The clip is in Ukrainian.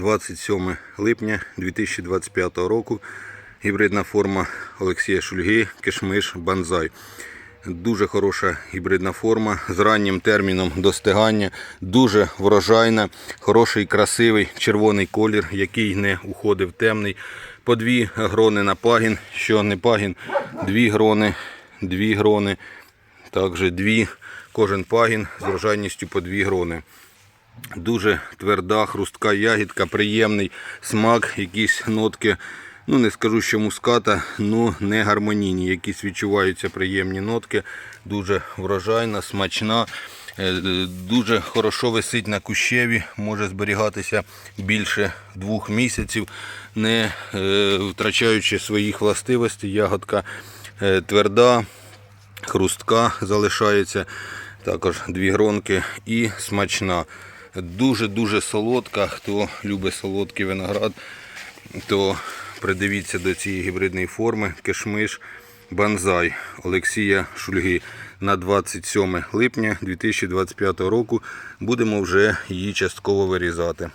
27 липня 2025 року. Гібридна форма Олексія Шульги, кишмиш, банзай. Дуже хороша гібридна форма з раннім терміном достигання, дуже врожайна, хороший, красивий червоний колір, який не уходив темний. По дві грони на пагін, що не пагін, дві грони, дві грони, також дві, кожен пагін з врожайністю по дві грони. Дуже тверда, хрустка ягідка, приємний смак, якісь нотки. Ну, не скажу, що муската, ну не гармонійні. Якісь відчуваються приємні нотки. Дуже врожайна, смачна. е, Дуже хорошо висить на кущеві, може зберігатися більше двох місяців, не е, втрачаючи своїх властивостей. Ягодка е, тверда, хрустка залишається. Також дві гронки і смачна. Дуже-дуже солодка. Хто любить солодкий виноград, то придивіться до цієї гібридної форми кишмиш банзай Олексія Шульги на 27 липня 2025 року. Будемо вже її частково вирізати.